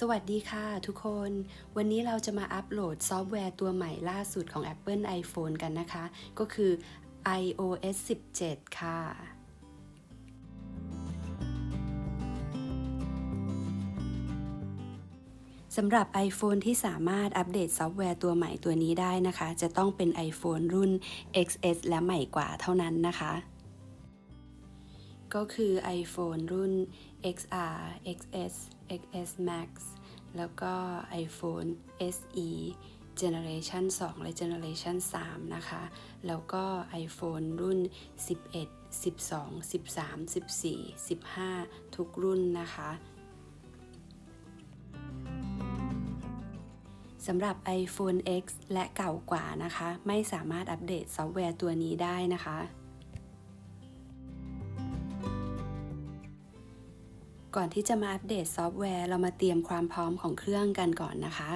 สวัสดีค่ะทุกคน วันนี้เราจะมาอัปโหลดซอฟต์แวร์ตัวใหม่ล่าสุดของ Apple iPhone กันนะคะ ก็คือ iOS 17 ค่ะ สำหรับ iPhone ที่สามารถอัปเดตซอฟต์แวร์ตัวใหม่ตัวนี้ได้นะคะ จะต้องเป็น iPhone รุ่น XS และใหม่กว่าเท่านั้นนะคะ ก็คือ iPhone รุ่น XR XS XS Max แล้วก็ iPhone SE Generation 2 และ Generation 3 นะคะ แล้วก็ iPhone รุ่น 11 12 13 14 15 ทุกรุ่นนะคะสำหรับ iPhone X และเก่ากว่านะคะ ไม่สามารถอัปเดตซอฟต์แวร์ตัวนี้ได้นะคะ ก่อนที่จะมาอัปเดตซอฟต์แวร์เรามาเตรียมความพร้อมของเครื่องกันก่อนนะคะ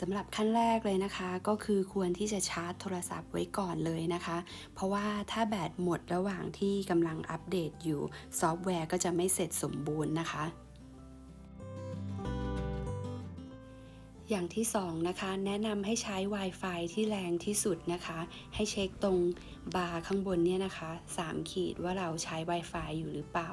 สำหรับขั้นแรกเลยนะคะ ก็คือควรที่จะชาร์จโทรศัพท์ไว้ก่อนเลยนะคะ เพราะว่าถ้าแบตหมดระหว่างที่กำลังอัปเดตอยู่ซอฟต์แวร์ก็จะไม่เสร็จสมบูรณ์นะคะ อย่างที่สองนะคะแนะนำให้ใช้ Wi-Fi ที่แรงที่สุดนะคะ ให้เช็คตรงบาร์ข้างบนเนี่ยนะคะ 3 ขีดว่าเราใช้ Wi-Fi อยู่หรือเปล่า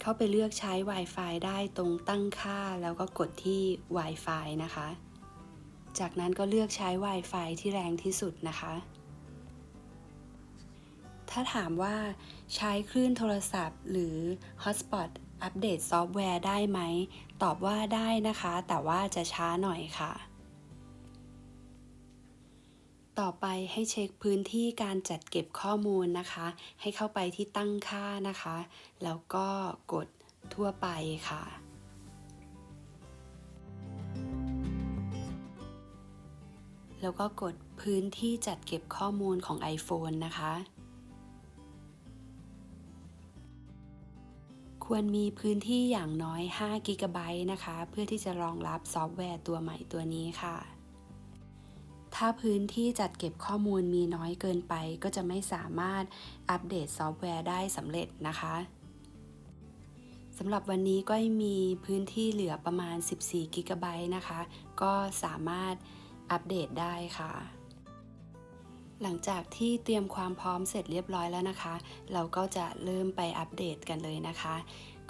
เข้าไปเลือกใช้ Wi-Fi ได้ตรงตั้งค่าแล้วก็กดที่ Wi-Fi นะคะ จากนั้นก็เลือกใช้ Wi-Fi ที่แรงที่สุดนะคะ ถ้าถามว่าใช้คลื่นโทรศัพท์หรือ Hotspot อัปเดตซอฟต์แวร์ได้ไหม ตอบว่าได้นะคะ แต่ว่าจะช้าหน่อยค่ะ ต่อไปให้เช็คพื้นที่การจัดเก็บข้อมูลนะคะ ให้เข้าไปที่ตั้งค่านะคะ แล้วก็กดทั่วไปค่ะแล้วก็กดพื้นที่จัดเก็บข้อมูลของ iPhone นะคะ ควรมีพื้นที่อย่างน้อย5 g b นะคะ เพื่อที่จะรองรับซอฟต์แวร์ตัวใหม่ตัวนี้ค่ะ ถ้าพื้นที่จัดเก็บข้อมูลมีน้อยเกินไป ก็จะไม่สามารถอัปเดตซอฟต์แวร์ได้สำเร็จนะคะสำหรับวันนี้ก็มีพื้นที่เหลือประมาณ 14 g b นะคะ ก็สามารถอัปเดตได้ค่ะ หลังจากที่เตรียมความพร้อมเสร็จเรียบร้อยแล้วนะคะ เราก็จะเริ่มไปอัปเดตกันเลยนะคะ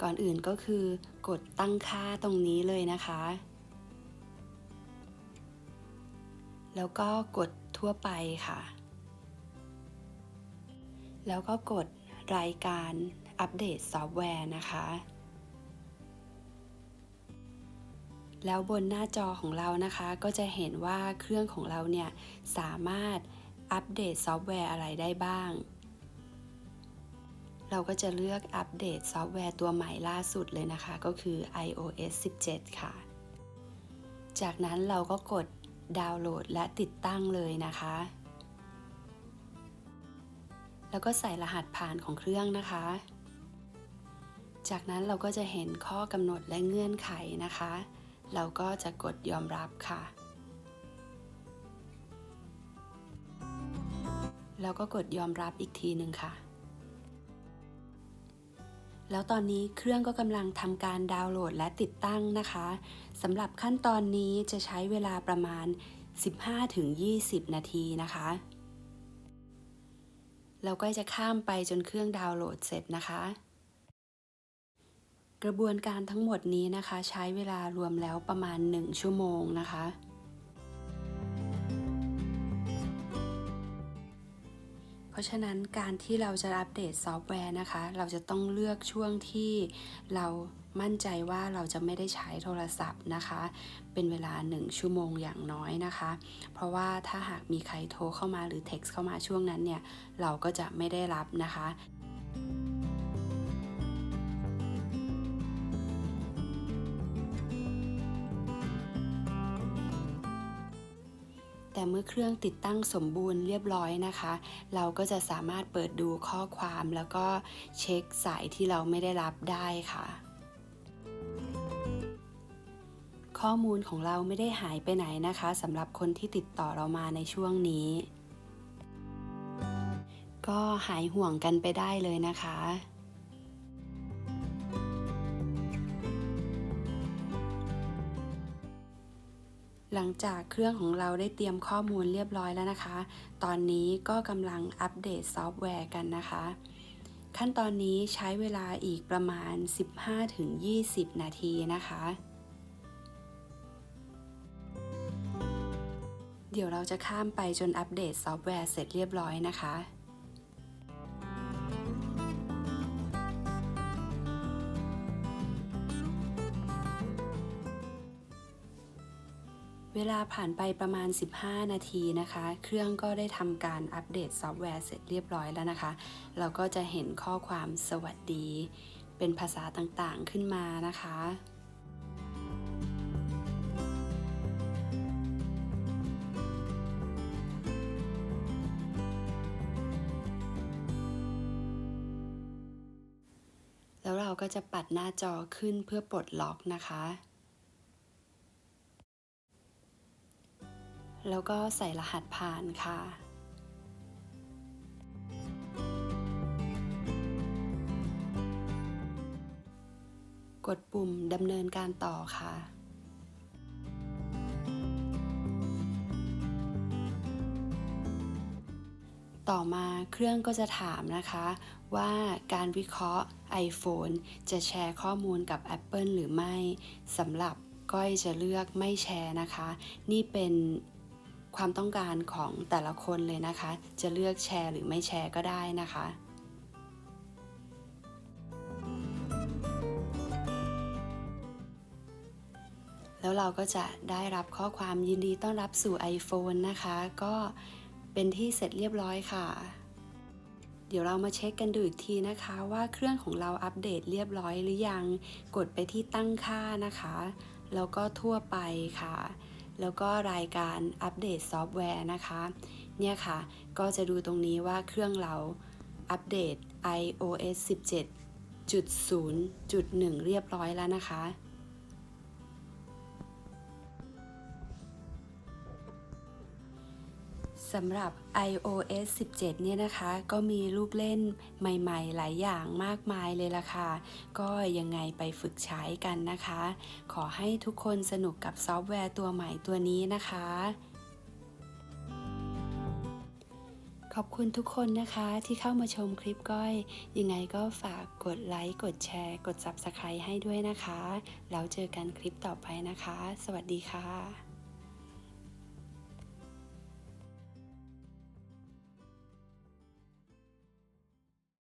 ก่อนอื่นก็คือกดตั้งค่าตรงนี้เลยนะคะ แล้วก็กดทั่วไปค่ะ แล้วก็กดรายการอัปเดตซอฟต์แวร์นะคะ แล้วบนหน้าจอของเรานะคะก็จะเห็นว่าเครื่องของเราเนี่ยสามารถ อัปเดตซอฟต์แวร์อะไรได้บ้าง เราก็จะเลือกอัปเดตซอฟต์แวร์ตัวใหม่ล่าสุดเลยนะคะ ก็คือ iOS 17 ค่ะ จากนั้นเราก็กดดาวน์โหลดและติดตั้งเลยนะคะ แล้วก็ใส่รหัสผ่านของเครื่องนะคะ จากนั้นเราก็จะเห็นข้อกำหนดและเงื่อนไขนะคะ เราก็จะกดยอมรับค่ะ แล้วก็กดยอมรับอีกทีหนึ่งค่ะ แล้วตอนนี้เครื่องก็กำลังทำการดาวน์โหลดและติดตั้งนะคะสำหรับขั้นตอนนี้จะใช้เวลาประมาณ 15-20 นาทีนะคะเราก็จะข้ามไปจนเครื่องดาวน์โหลดเสร็จนะคะ กระบวนการทั้งหมดนี้นะคะ ใช้เวลารวมแล้วประมาณ 1 ชั่วโมงนะคะ ราะฉะนั้นการที่เราจะอัปเดตซอฟต์แวร์นะคะ เราจะต้องเลือกช่วงที่เรามั่นใจว่าเราจะไม่ได้ใช้โทรศัพท์นะคะ เป็นเวลา 1 ชั่วโมงอย่างน้อยนะคะ เพราะว่าถ้าหากมีใครโทรเข้ามาหรือเท็กซ์เข้ามาช่วงนั้นเนี่ย เราก็จะไม่ได้รับนะคะ แต่เมื่อเครื่องติดตั้งสมบูรณ์เรียบร้อยนะคะ เราก็จะสามารถเปิดดูข้อความแล้วก็เช็คสายที่เราไม่ได้รับได้ค่ะ ข้อมูลของเราไม่ได้หายไปไหนนะคะสำหรับคนที่ติดต่อเรามาในช่วงนี้ ก็หายห่วงกันไปได้เลยนะคะ หลังจากเครื่องของเราได้เตรียมข้อมูลเรียบร้อยแล้วนะคะ ตอนนี้ก็กำลังอัปเดตซอฟต์แวร์กันนะคะ ขั้นตอนนี้ใช้เวลาอีกประมาณ 15-20 นาทีนะคะ เดี๋ยวเราจะข้ามไปจนอัปเดตซอฟต์แวร์เสร็จเรียบร้อยนะคะ เวลาผ่านไปประมาณ 15 นาทีนะคะ เครื่องก็ได้ทำการอัปเดตซอฟต์แวร์เสร็จเรียบร้อยแล้วนะคะ เราก็จะเห็นข้อความสวัสดี เป็นภาษาต่างๆขึ้นมานะคะแล้วเราก็จะปัดหน้าจอขึ้นเพื่อปลดล็อกนะคะ แล้วก็ใส่รหัสผ่านค่ะกดปุ่มดำเนินการต่อค่ะ ต่อมาเครื่องก็จะถามนะคะ ว่าการวิเคราะห์ iPhone จะแชร์ข้อมูลกับ Apple หรือไม่สำหรับก้อยจะเลือกไม่แชร์นะคะ นี่เป็น ความต้องการของแต่ละคนเลยนะคะ จะเลือกแชร์หรือไม่แชร์ก็ได้นะคะแล้วเราก็จะได้รับข้อความยินดีต้อนรับสู่ iPhone นะคะ ก็เป็นที่เสร็จเรียบร้อยค่ะ เดี๋ยวเรามาเช็คกันดูอีกทีนะคะ ว่าเครื่องของเราอัปเดตเรียบร้อยหรือยัง กดไปที่ตั้งค่านะคะ แล้วก็ทั่วไปค่ะ แล้วก็รายการอัปเดตซอฟต์แวร์นะคะ เนี่ยค่ะ ก็จะดูตรงนี้ว่าเครื่องเราอัปเดต iOS 17.0.1 เรียบร้อยแล้วนะคะ สำหรับ iOS 17 เนี่ยนะคะ ก็มีลูกเล่นใหม่ๆ หลายอย่างมากมายเลยล่ะค่ะ ก็ยังไงไปฝึกใช้กันนะคะ ขอให้ทุกคนสนุกกับซอฟต์แวร์ตัวใหม่ตัวนี้นะคะ ขอบคุณทุกคนนะคะที่เข้ามาชมคลิปก้อย ยังไงก็ฝากกดไลค์ กดแชร์ กด Subscribe ให้ด้วยนะคะ แล้วเจอกันคลิปต่อไปนะคะ สวัสดีค่ะ